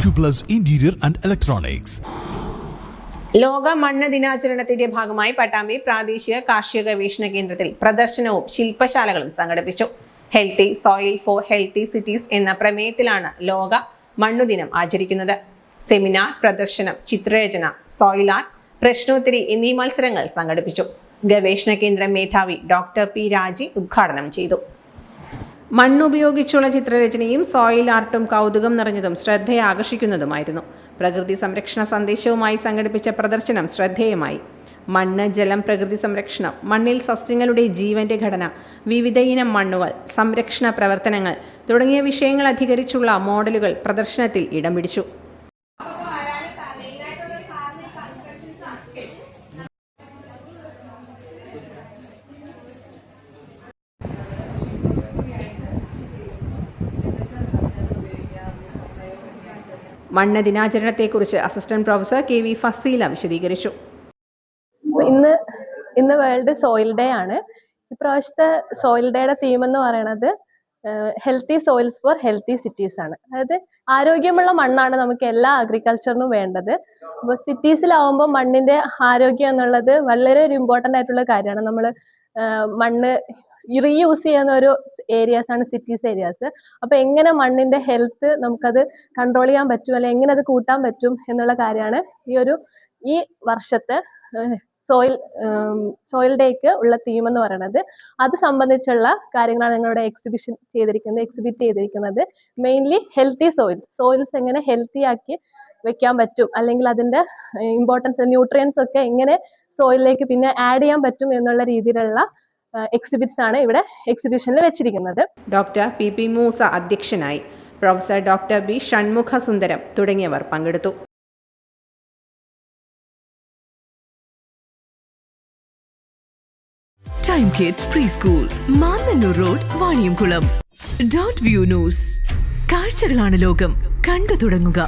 Acuplus interior and Electronics. ലോക മണ്ണ് ദിനാചരണത്തിന്റെ ഭാഗമായി പട്ടാമ്പി പ്രാദേശിക കാർഷിക ഗവേഷണ കേന്ദ്രത്തിൽ പ്രദർശനവും ശില്പശാലകളും സംഘടിപ്പിച്ചു. Healthy soil for healthy cities എന്ന പ്രമേയത്തിലാണ് ലോക മണ്ണുദിനം ആചരിക്കുന്നത്. സെമിനാർ പ്രദർശനം ചിത്രരചന സോയിൽ ആർട്ട് പ്രശ്നോത്തരി എന്നീ മത്സരങ്ങൾ സംഘടിപ്പിച്ചു. ഗവേഷണ കേന്ദ്ര മേധാവി ഡോക്ടർ പി രാജി ഉദ്ഘാടനം ചെയ്തു. മണ്ണുപയോഗിച്ചുള്ള ചിത്രരചനയും സോയിൽ ആർട്ടും കൗതുകം നിറഞ്ഞതും ശ്രദ്ധയെ ആകർഷിക്കുന്നതുമായിരുന്നു. പ്രകൃതി സംരക്ഷണ സന്ദേശവുമായി സംഘടിപ്പിച്ച പ്രദർശനം ശ്രദ്ധേയമായി. മണ്ണ് ജലം പ്രകൃതി സംരക്ഷണം മണ്ണിൽ സസ്യങ്ങളുടെ ജീവന്റെ ഘടന വിവിധ ഇനം മണ്ണുകൾ സംരക്ഷണ പ്രവർത്തനങ്ങൾ തുടങ്ങിയ വിഷയങ്ങൾ അധികരിച്ചുള്ള മോഡലുകൾ പ്രദർശനത്തിൽ ഇടം പിടിച്ചു. മണ്ണ് ദിനാചരണത്തെക്കുറിച്ച് assistant professor K V Faseela വിശദീകരിച്ചു. ഇന്ന് ഇന്ന് വേൾഡ് സോയിൽ ഡേ ആണ്. ഇപ്രാവശ്യത്തെ സോയിൽ ഡേയുടെ തീം എന്ന് പറയുന്നത് healthy soils for healthy cities ആണ്. അതായത് ആരോഗ്യമുള്ള മണ്ണാണ് നമുക്ക് എല്ലാ അഗ്രികൾച്ചറിനും വേണ്ടത്. അപ്പോൾ സിറ്റീസിലാവുമ്പോൾ മണ്ണിന്റെ ആരോഗ്യം എന്നുള്ളത് വളരെ ഒരു ഇമ്പോർട്ടന്റ് ആയിട്ടുള്ള കാര്യമാണ്. നമ്മൾ മണ്ണ് റീയൂസ് ചെയ്യുന്ന ഒരു ഏരിയാസ് ആണ് സിറ്റീസ് ഏരിയാസ് അപ്പൊ എങ്ങനെ മണ്ണിന്റെ ഹെൽത്ത് നമുക്കത് കൺട്രോൾ ചെയ്യാൻ പറ്റും അല്ലെങ്കിൽ എങ്ങനെ അത് കൂട്ടാൻ പറ്റും എന്നുള്ള കാര്യമാണ് ഈ ഒരു ഈ വർഷത്തെ സോയിൽ സോയിൽ ഡേക്ക് ഉള്ള തീം എന്ന് പറയുന്നത് അത് സംബന്ധിച്ചുള്ള കാര്യങ്ങളാണ് ഞങ്ങളുടെ എക്സിബിഷൻ ചെയ്തിരിക്കുന്നത് എക്സിബിറ്റ് ചെയ്തിരിക്കുന്നത്. മെയിൻലി ഹെൽത്തി സോയിൽസ് സോയിൽസ് എങ്ങനെ ഹെൽത്തി ആക്കി വെക്കാൻ പറ്റും അല്ലെങ്കിൽ അതിന്റെ ഇമ്പോർട്ടൻസ് ന്യൂട്രിയൻസ് ഒക്കെ എങ്ങനെ സോയിലിലേക്ക് പിന്നെ ആഡ് ചെയ്യാൻ പറ്റും എന്നുള്ള രീതിയിലുള്ള എക്സിബിറ്റ്സ് ആണ് ഇവിടെ എക്സിബിഷനിൽ വെച്ചിരിക്കുന്നത്. ഡോക്ടർ പി പി മൂസ അധ്യക്ഷനായി professor doctor B Shanmukha Sundaram തുടങ്ങിയവർ പങ്കെടുത്തു. Time kids preschool Mannanur road Vaniyamkulam dot view news കാഴ്ചകളാണ് ലോകം. കണ്ടു തുടങ്ങുക.